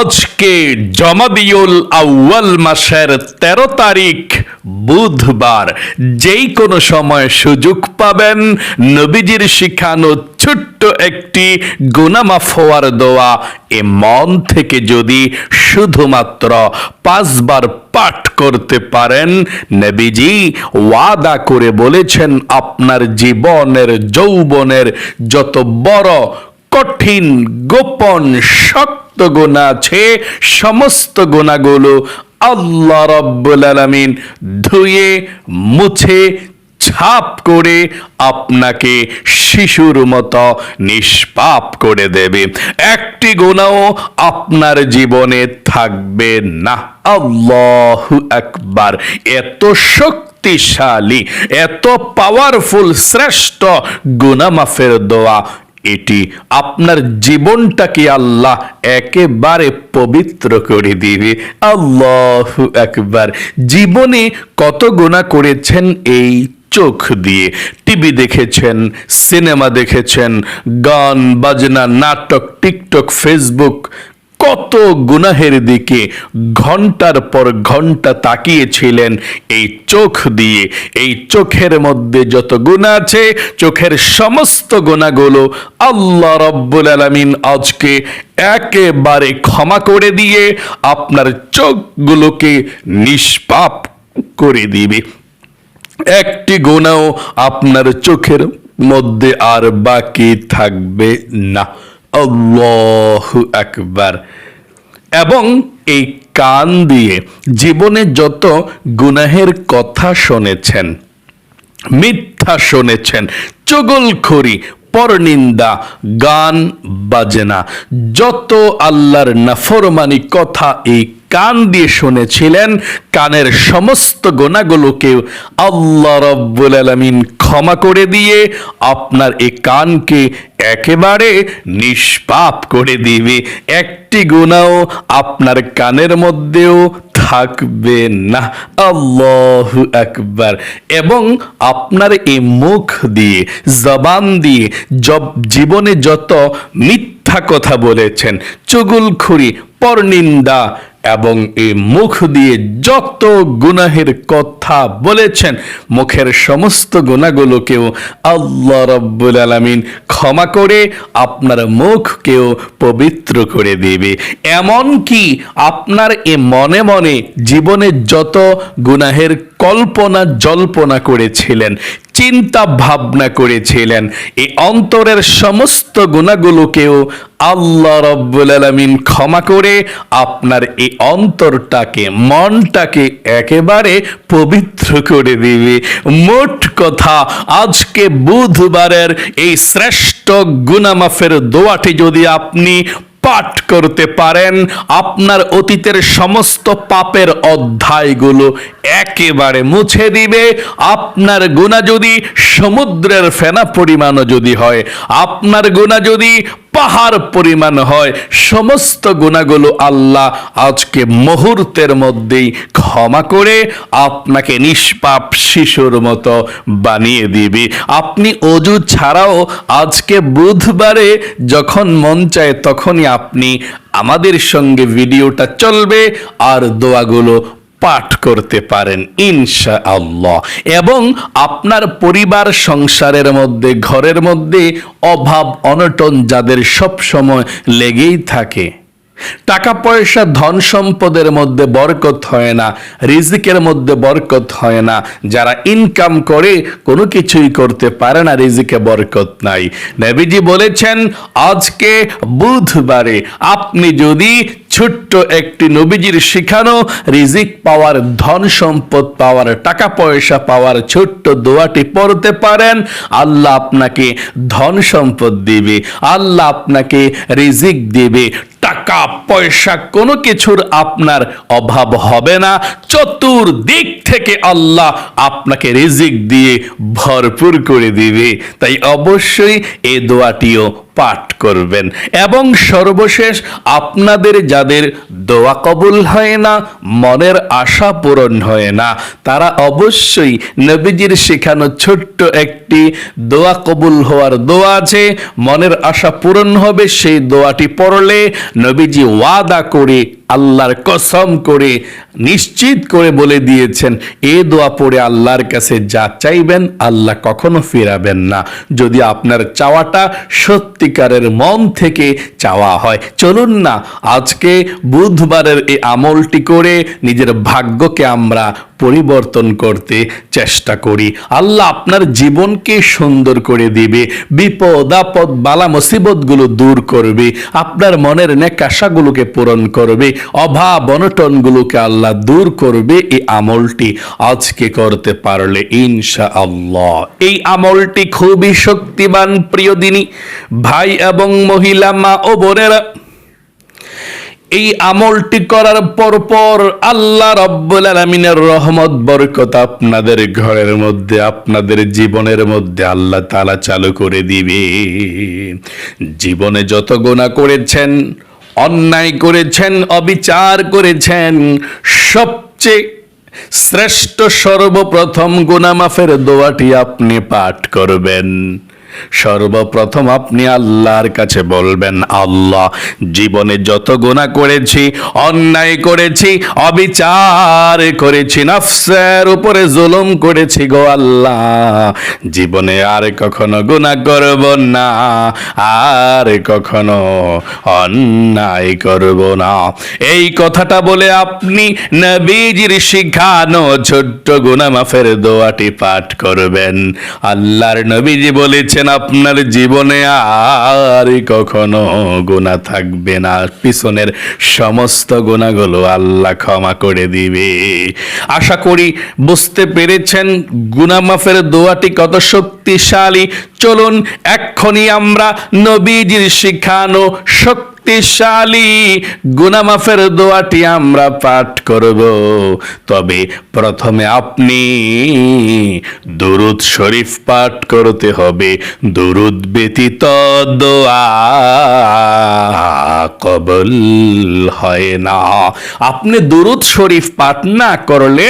আজকে জমাদিউল আউয়াল মাসের তেরো তারিখ বুধবার, যেই কোনো সময় সুযোগ পাবেন, নবীজির শিখানো ছোট্ট একটি গুনামাফ হওয়ার দোয়া এ মন থেকে যদি শুধুমাত্র পাঁচবার পাঠ করতে পারেন, নবীজি ওয়াদা করে বলেছেন, আপনার জীবনের, যৌবনের যত বড় কঠিন, গোপন, শক্ত গুণা আছে, সমস্ত গোনাগুলো আল্লাহ রব্বুল আলামিন ধুয়ে, মুছে, ছাপ করে আপনাকে শিশুর মতো নিষ্পাপ করে দেবে। একটি গুণাও আপনার জীবনে থাকবে না। আল্লাহ একবার এত শক্তিশালী, এত পাওয়ারফুল শ্রেষ্ঠ গুনামাফের দোয়া এটি আপনার জীবনটাকে আল্লাহ একেবারে পবিত্র করে দিবে। আল্লাহ একবার জীবনে কত গুণা করেছেন এই চোখ দিয়ে? টিভি দেখেছেন, সিনেমা দেখেছেন, গান, বাজনা, নাটক, টিকটক, ফেসবুক কত গুনাহের দিকে ঘণ্টার পর ঘণ্টা তাকিয়েছিলেন এই চোখ দিয়ে, এই চোখের মধ্যে যত গুণা আছে, চোখের সমস্ত গুণাগুলো আল্লাহ রব্বুল আলামিন আজকে একেবারে ক্ষমা করে দিয়ে আপনার চোখগুলোকে নিষ্পাপ করে দিবে। একটি গুণাও আপনার চোখের মধ্যে আর বাকি থাকবে না। আল্লাহ আকবার। এবং এই কান দিয়ে জীবনে যত গুনাহের কথা শুনেছেন, মিথ্যা শুনেছেন, চগলখড়ি, পরনিন্দা, গান বাজনা, যত আল্লাহর নাফরমানি কথা এই কান দিয়ে শুনেছিলেন, কানের সমস্ত গোনাগুলোকে আল্লাহ রব্বুল আলমিন ক্ষমা করে দিয়ে আপনার এই কানকে একেবারে নিষ্পাপ করে দিবে। একটি গুণাও আপনার কানের মধ্যেও থাকবে না। আল্লাহ একবার এবং আপনার এই মুখ দিয়ে, জবান দিয়ে, জব জীবনে যত মিথ্যা কথা বলেছেন, চুগুলখুরি, পরনিন্দা এবং এই মুখ দিয়ে যত গুনাহের কথা বলেছেন, মুখের সমস্ত গুণাগুলোকেও আল্লাহ রব্বুল আলমিন ক্ষমা করে আপনার মুখকেও পবিত্র করে দেবে। এমন কি আপনার এ মনে মনে জীবনে যত গুনাহের কল্পনা জল্পনা করেছিলেন চিন্তা ভাবনা করেছিলেন। এই অন্তরের সমস্ত গুণাগুলোকেও আল্লাহ রব্বুল আলমিন ক্ষমা করে আপনার এই অন্তরটাকে, মনটাকে একেবারে পবিত্র করে দিবে। মোট কথা, আজকে বুধবারের এই শ্রেষ্ঠ গুনামাফের দোয়াটি যদি আপনি পাঠ করতে পারেন। আপনার অতীতের সমস্ত পাপের অধ্যায়গুলো একেবারে মুছে দিবে। আপনার গুণা যদি সমুদ্রের ফেনা পরিমাণও যদি হয়, আপনার গুণা যদি পাহাড় পরিমাণ হয়, সমস্ত গুণাগুলো আল্লাহ আজকে মুহূর্তের মধ্যেই ক্ষমা করে আপনাকে নিষ্পাপ শিশুর মতো বানিয়ে দিবে। আপনি অজু ছাড়াও আজকে বুধবারে যখন মন চায় তখনই আপনি আমাদের সঙ্গে ভিডিওটা চলবে আর দোয়াগুলো পাঠ করতে পারেন ইনশা আল্লাহ এবং আপনার পরিবার, সংসারের মধ্যে, ঘরের মধ্যে অভাব, অনটন যাদের সব সময় লেগেই থাকে টাকা পয়সা ধন সম্পদের মধ্যে বরকত হয় না, রিজিকের মধ্যে বরকত হয় না, যারা ইনকাম করে কোনো কিছুই করতে পারে না, রিজিকে বরকত নাই। নবীজি বলেছেন, আজকে বুধবারে আপনি যদি ছোট্ট একটি নবীজির শিখানো রিজিক পাওয়ার, ধন সম্পদ পাওয়ার, টাকা পয়সা পাওয়ার ছোট্ট দোয়াটি পড়তে পারেন। আল্লাহ আপনাকে ধন সম্পদ দিবে, আল্লাহ আপনাকে রিজিক দিবে। টাকা পয়সা কোনো কিছুর আপনার অভাব হবে না। চতুর্দিক থেকে আল্লাহ আপনাকে রিজিক দিয়ে ভরপুর করে দিবে। তাই অবশ্যই এই দোয়াটিও পাঠ করবেন। এবং সর্বশেষ, আপনাদের যাদের দোয়া কবুল হয় না, মনের আশা পূরণ হয় না, তারা অবশ্যই নবীজির শেখানো ছোট্ট একটি দোয়া কবুল হওয়ার দোয়া আছে। মনের আশা পূরণ হবে, সেই দোয়াটি পড়লে নবীজি ওয়াদা করে আল্লাহর কসম করে, নিশ্চিত করে বলে দিয়েছেন, এ দোয়া পড়ে আল্লাহর কাছে যা চাইবেন, আল্লাহ কখনো ফেরাবেন না। যদি আপনার চাওয়াটা সত্যিকারের মন থেকে চাওয়া হয়, চলুন না, আজকে বুধবারের এই আমলটি করে নিজের ভাগ্যকে আমরা পরিবর্তন করতে চেষ্টা করি। আল্লাহ আপনার জীবনকে সুন্দর করে দিবে, বিপদ, আপদ, বালা, মুসিবতগুলো দূর করবে, আপনার মনের নেকাশাগুলোকে পূরণ করবে অভাব অনটনগুলোকে আল্লাহ দূর করবে এই আমলটি আজকে করতে পারলে ইনশা আল্লাহ এই আমলটি খুবই শক্তিবান প্রিয় দিনী, ভাই এবং মহিলা, মা ও বোনেরা। এই আমলটি করার পর পর আল্লাহ রব্বুল আলমিনের রহমত, বরকত আপনাদের ঘরের মধ্যে, আপনাদের জীবনের মধ্যে আল্লাহ তালা চালু করে দিবে জীবনে যত গোনা করেছেন অন্যায় করেছেন অবিচার করেছেন। সবচেয়ে শ্রেষ্ঠ সর্বপ্রথম গুনামাফের দোয়াটি আপনি পাঠ করবেন। সর্বপ্রথম আপনি আল্লাহর কাছে বলবেন, আল্লাহ, জীবনে যত গুণা করেছি, অন্যায় করেছি, অবিচার করেছি, নফসের উপরে জুলুম করেছি গো আল্লাহ, জীবনে আর কখনো গুণা করব না, আর কখনো অন্যায় করব না। এই কথাটা বলে আপনি নবীজির শিখানো ছোট্ট গুণা মাফের দোয়াটি পাঠ করবেন। আল্লাহর নবীজি বলেছেন আপনার জীবনে আর কখনো গোনা থাকবে না। পিছনের সমস্ত গোনাগুলো আল্লাহ ক্ষমা করে দিবে। আশা করি বুঝতে পেরেছেন, গুনামাফের দোয়াটি কত শক্তিশালী। চলুন, এক্ষুনি আমরা নবীজির শিখানো শক্তি শক্তিশালী, গুনামাফের দোয়াটি আমরা পাঠ করব। তবে প্রথমে আপনি দুরুদ শরীফ পাঠ করতে হবে। দুরুদ ব্যতীত দোয়া কবল হয় না। আপনি দুরুদ শরীফ পাঠ না করলে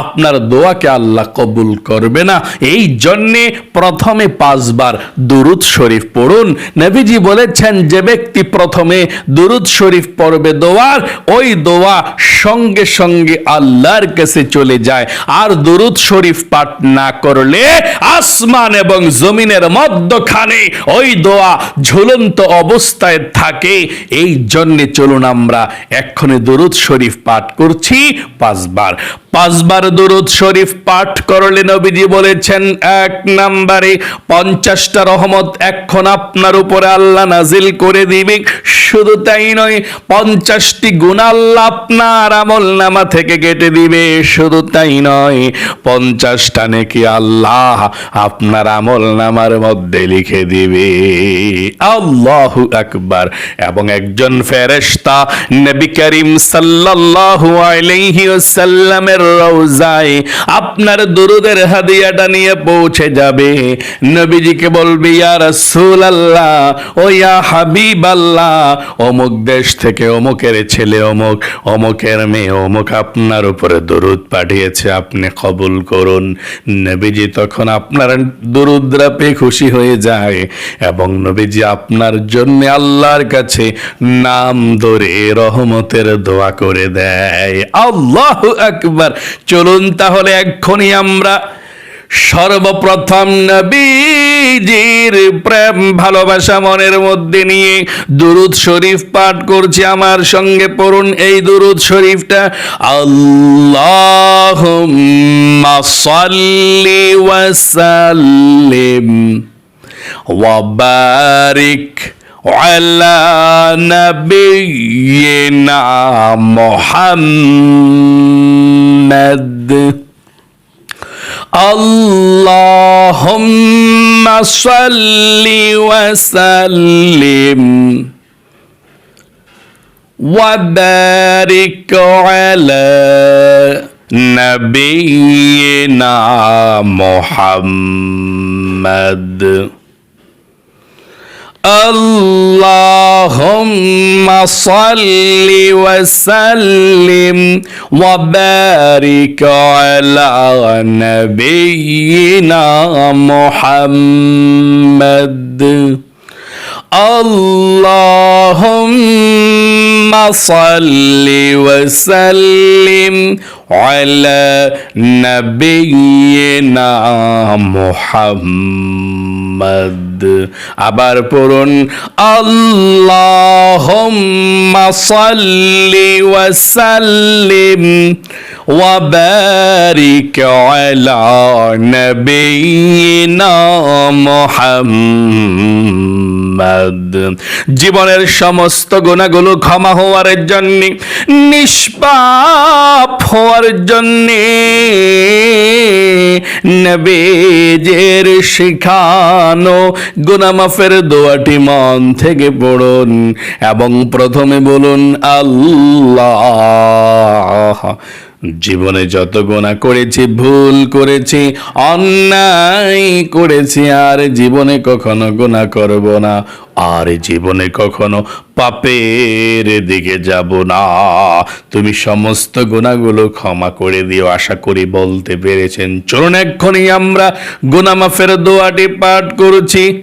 আপনার দোয়াকে আল্লাহ কবুল করবে না। এই জন্যে প্রথমে পাঁচবার দুরুদ শরীফ পড়ুন। নবীজি বলেছেন, যে ব্যক্তি প্রথমে দুরুদ শরীফ পড়বে দোয়ার, ওই দোয়া সঙ্গে সঙ্গে আল্লাহর কাছে চলে যায়। আর দুরুদ শরীফ পাঠ না করলে আসমান এবং জমিনের মধ্যখানে ওই দোয়া ঝুলন্ত অবস্থায় থাকে। এই জন্যে চলুন আমরা এক্ষণে দুরুদ শরীফ পাঠ করছি পাঁচবার। পাঁচবার দুরুদ শরীফ পাঠ করলে নবীজি বলেছেন, এক নাম্বারে পঞ্চাশটা রহমত এখন আপনার উপরে আল্লাহ নাজিল করে দিবে। শুধু তাই নয়, পঞ্চাশটি গুণ আল্লাহ আপনার আমল নামা থেকে কেটে দিবে। শুধু তাই নয়, পঞ্চাশটা নাকি আল্লাহ আপনার আমল নামার মধ্যে লিখে দিবে। আল্লাহু আকবার। এবং একজন ফেরেশতা নবী করিম সাল্লাল্লাহু আলাইহি ওয়াসাল্লামের রওজায় আপনার দুরুদের হাদিয়াটা নিয়ে পৌঁছে যাবে। নবীজিকে বলবে, ইয়া রাসূলুল্লাহ, ও ইয়া হাবিবাল্লাহ, অমুক দেশ থেকে অমুকের ছেলে অমুক, অমুকের মেয়ে অমুক আপনার উপরে পাঠিয়েছে, আপনি কবুল করুন। নবীজি তখন আপনার দরুদরা পেয়ে খুশি হয়ে যায় এবং নবীজি আপনার জন্য আল্লাহর কাছে নাম ধরে রহমতের দোয়া করে দেয়। আল্লাহ আকবার। চলুন তাহলে এক্ষুনি আমরা সর্বপ্রথম নবীজির প্রেম, ভালোবাসা মনের মধ্যে নিয়ে দুরুদ শরীফ পাঠ করছি। আমার সঙ্গে পড়ুন এই দুরুদ শরীফটা। আল্লাহুম্মা সাল্লি ওয়া সাল্লিম ওয়া বারিক আলা নবিয়িনা محمد. اللهم صل وسلم وبارك على نبينا محمد. اللهم صل وسلم وبارك على نبينا محمد. اللهم صل وسلم على نبينا محمد. আবার পড়ুন আল্লাহুম্মা মুহাম্মদ। জীবনের সমস্ত গুণাগুলো ক্ষমা হওয়ার জন্য নিষ্পাপ হওয়ার জন্য নবীজের শিখানো গুনামাফের দোয়াটি মন থেকে পড়ুন এবং প্রথমে বলুন আল্লাহ। জীবনে যত গোনা করেছি, ভুল করেছি, অন্যায় করেছি, আর জীবনে কখনো গোনা করব না। আর জীবনে কখনো পাপের দিকে যাব না। তুমি সমস্ত গুণাগুলো ক্ষমা করে দিও, আশা করি বলতে পেরেছেন। চলুন এক্ষুনি আমরা গুনামাফের দোয়াটি পাঠ করছি।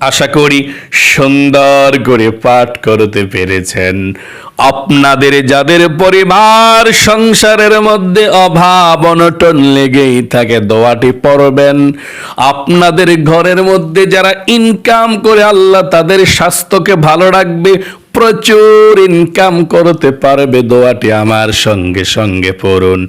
আশা করি সুন্দর করে পাঠ করতে পেরেছেন। আপনাদের যাদের পরিবার সংসারের মধ্যে অভাব, অনটন লেগেই থাকে, দোয়াটি পড়বেন। আপনাদের ঘরের মধ্যে যারা ইনকাম করে, আল্লাহ তাদের স্বাস্থ্যকে ভালো রাখবে, প্রচুর ইনকাম করতে পারবে। দোয়াটি আমার সঙ্গে সঙ্গে পড়ুন।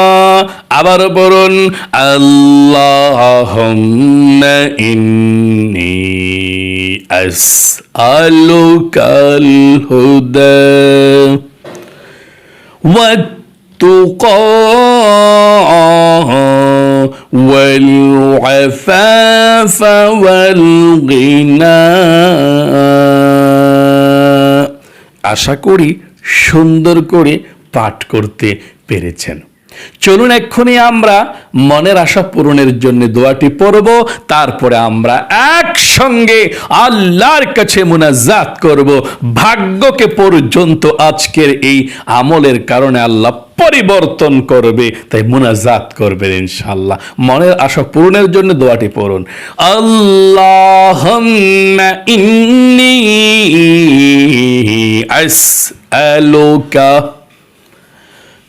আবার বলুন আল্লাহুম্মা ইন্নি আসআলুকাল হুদা والتقى والعفاف والغنى আশা করি সুন্দর করে পাঠ করতে পেরেছেন চলুন এক্ষুনি আমরা মনের আশা পূরণের জন্য দোয়াটি পড়ব, তারপরে আমরা একসঙ্গে আল্লাহর কাছে মুনাজাত করব। ভাগ্যকে পর্যন্ত আজকের এই আমলের কারণে আল্লাহ পরিবর্তন করবে, তাই মুনাজাত করবে ইনশাল্লাহ মনের আশা পূরণের জন্য দোয়াটি পড়ুন। আল্লাহ ইন্নি আসআলুকা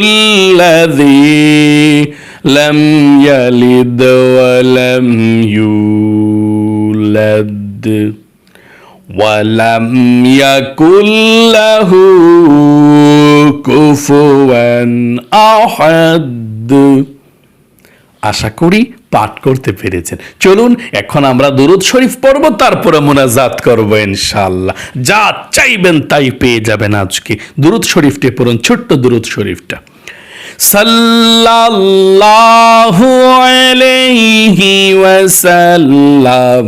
الذي لم يلد ولم يولد ولم يكن له كفوا أحد আশা করি পাঠ করতে পেরেছেন। চলুন, এখন আমরা দুরুদ শরীফ পড়ব, তারপরে মোনাজাত করব ইনশাল্লাহ যা চাইবেন তাই পেয়ে যাবেন আজকে। দুরুদ শরীফটি পড়ুন, ছোট্ট দুরুদ শরীফটা। সাল্লাল্লাহু আলাইহি ওয়াসাল্লাম,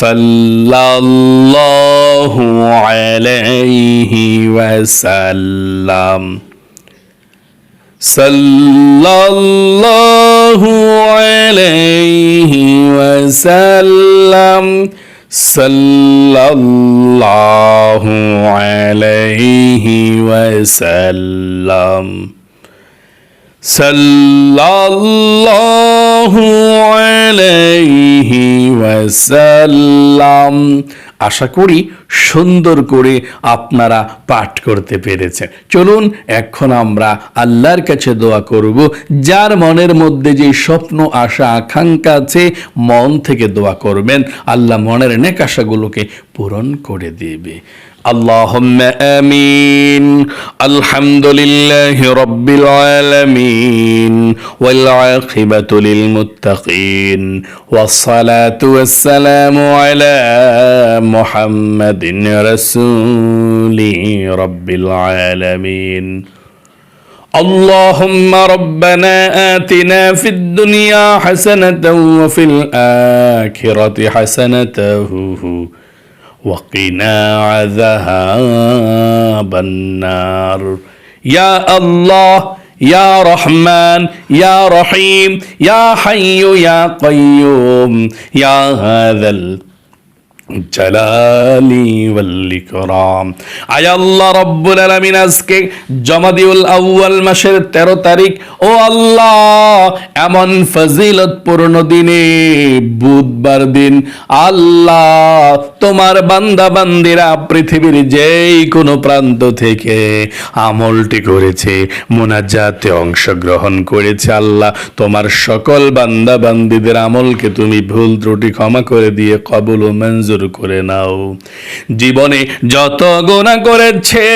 সাল্লাল্লাহু আলাইহি ওয়াসাল্লাম, সাল্লাল্লাহু الله عليه وسلم صلى الله عليه وسلم صلى الله عليه وسلم আশা করি সুন্দর করে আপনারা পাঠ করতে পেরেছেন চলুন এখন আমরা আল্লাহর কাছে দোয়া করব যার মনের মধ্যে যে স্বপ্ন আশা আকাঙ্ক্ষা আছে মন থেকে দোয়া করবেন আল্লাহ মনের নেক আশাগুলোকে পূরণ করে দেবে اللهم امين الحمد لله رب العالمين والعاقبه للمتقين والصلاه والسلام على محمد رسول رب العالمين. اللهم ربنا آتنا في الدنيا حسنة وفي الآخرة حسنة وقنا عذاب النار. يا الله يا رحمن يا رحيم يا حي يا قيوم يا هذا জালালি ওয়াল্লিকরাম আয় আল্লাহ রব্বুল আলামিন আজকে জমাদিউল আউয়াল মাসের 13 তারিখ। ও আল্লাহ, এমন দিনে, বুধবার দিন আল্লাহ তোমার বান্দা বান্দিরা পৃথিবীর যেই কোনো প্রান্ত থেকে আমলটি করেছে, মোনাজাতে অংশগ্রহণ করেছে আল্লাহ। তোমার সকল বান্দা বান্দিদের আমলকে তুমি ভুল ত্রুটি ক্ষমা করে দিয়ে কবুল ও মঞ্জুর করে নাও। জীবনে যত গোনা করেছে,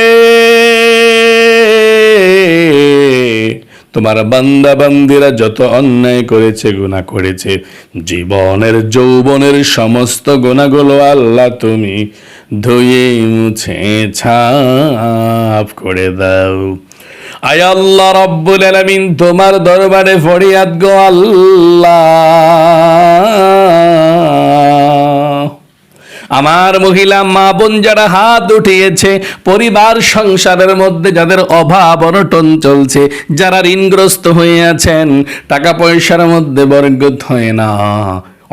তোমার বান্দা বান্দিরা যত অন্যায় করেছে গুণা করেছে, জীবনের, যৌবনের সমস্ত গুণাগুলো আল্লাহ তুমি ধুয়ে, মুছে, ছাপ করে দাও। আয় আল্লাহ রব্বুল আলামিন, তোমার দরবারে ফরিয়াদ গো আল্লাহ। আমার মহিলা মা বোন যারা হাত উঠিয়েছে, পরিবার সংসারের মধ্যে যাদের অভাব অনটন চলছে, যারা ঋণগ্রস্ত হয়ে আছেন, টাকা পয়সার মধ্যে বরগত হয় না।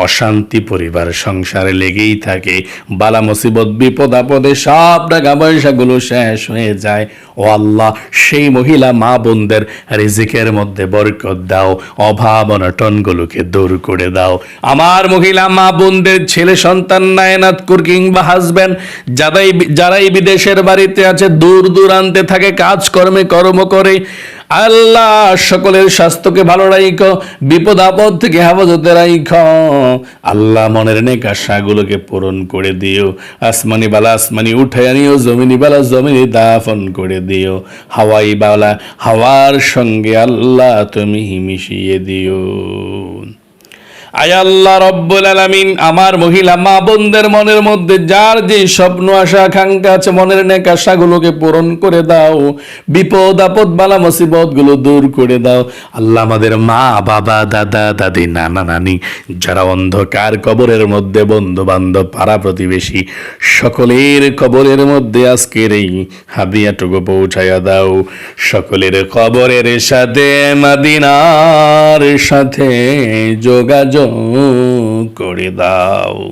অশান্তি পরিবার সংসারে লেগেই থাকে। বালা মুসিবত, বিপদ, আপদে সব টাকা পয়সাগুলো শেষ হয়ে যায়। ও আল্লাহ, সেই মহিলা মা বোনদের রিজিকের মধ্যে বরকত দাও, অভাব অনটনগুলোকে দূর করে দাও। আমার মহিলা মা বোনদের ছেলে সন্তান নায়নাত কুর কিংবা হাজবেন্ড যারাই যারাই বিদেশের বাড়িতে আছে, দূর দূরান্তে থাকে, কাজকর্মে কর্ম করে আল্লাহ সকলের স্বাস্থ্যকে ভালো রাইখ, বিপদ আপদ থেকে হেফাজতে রাইখ। আল্লাহ মনের নেক আশাগুলোকে পূরণ করে দিও। আসমানি বালা আসমানি উঠে আনিও জমিনি বালা জমিনি দাফন করে দিও। হাওয়াই বালা হাওয়ার সঙ্গে আল্লাহ তুমি মিশিয়ে দিও। আয় আল্লাহ রব্বুল আলামিন, আমার মহিলা মা বোনদের মনের মধ্যে যার যে স্বপ্ন, আশা, আকাঙ্ক্ষা আছে, মনের নেক আশাগুলোকে পূরণ করে দাও। বিপদ, আপদ, বালা মুসিবতগুলো দূর করে দাও। আল্লাহ আমাদের মা, বাবা, দাদা, দাদি, নানা, নানি, যারা অন্ধকার কবরের মধ্যে বন্ধু বান্ধব পাড়া প্রতিবেশী, সকলের কবরের মধ্যে আজকের এই হাদিয়াটুকু পৌঁছাইয়া দাও। সকলের কবরের সাথে, মাদিনার সাথে যোগাযোগ করে দাও।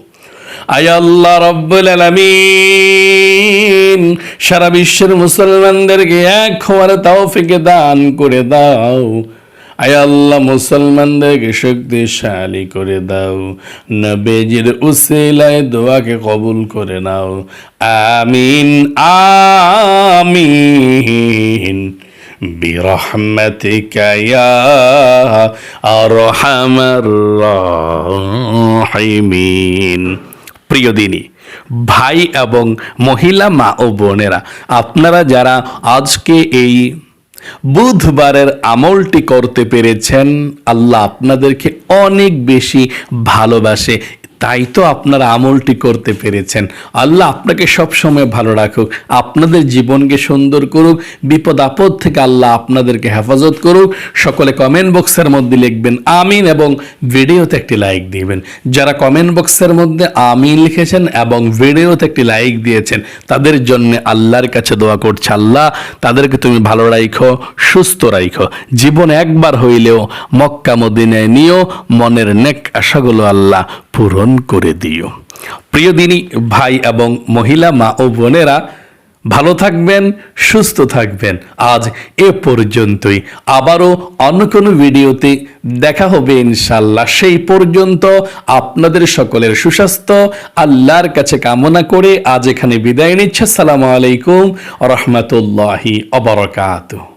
আয় আল্লাহ রব্বুল আলামিন, সারা বিশ্বের মুসলমানদেরকে এক হওয়ার তৌফিক দান করে দাও। আয় আল্লাহ মুসলমানদেরকে শক্তিশালী করে দাও। নবেজির উসিলায় দোয়াকে কবুল করে নাও। আমিন আমিন। برحمتك يا أرحم الراحمين প্রিয় দিনী ভাই এবং মহিলা মা ও বোনেরা আপনারা যারা আজকে এই বুধবারের আমলটি করতে পেরেছেন আল্লাহ আপনাদেরকে অনেক বেশি ভালোবাসে তাই তো আপনারা আমলটি করতে পেরেছেন। আল্লাহ আপনাকে সব সময় ভালো রাখুক, আপনাদের জীবনকে সুন্দর করুক, বিপদ আপদ থেকে আল্লাহ আপনাদেরকে হেফাজত করুক। সকলে কমেন্ট বক্সের মধ্যে লিখবেন, আমিন এবং ভিডিওতে একটি লাইক দিবেন। যারা কমেন্ট বক্সের মধ্যে আমিন লিখেছেন এবং ভিডিওতে একটি লাইক দিয়েছেন, তাদের জন্য আল্লাহর কাছে দোয়া করছে, আল্লাহ তাদেরকে তুমি ভালো রাখো সুস্থ রাখো জীবন একবার হইলেও মক্কা মদিনায় নিও, মনের নেক আশাগুলো আল্লাহ পূরণ করে দিও। প্রিয় দিনী, ভাই এবং মহিলা, মা ও বোনেরা, ভালো থাকবেন, সুস্থ থাকবেন। আজ এ পর্যন্তই। আবারও অন্য কোনো ভিডিওতে দেখা হবে ইনশাল্লাহ সেই পর্যন্ত আপনাদের সকলের সুস্বাস্থ্য, আল্লাহর কাছে কামনা করে আজ এখানে বিদায় নিচ্ছে। সালামু আলাইকুম রহমতুল্লাহি অবরকাত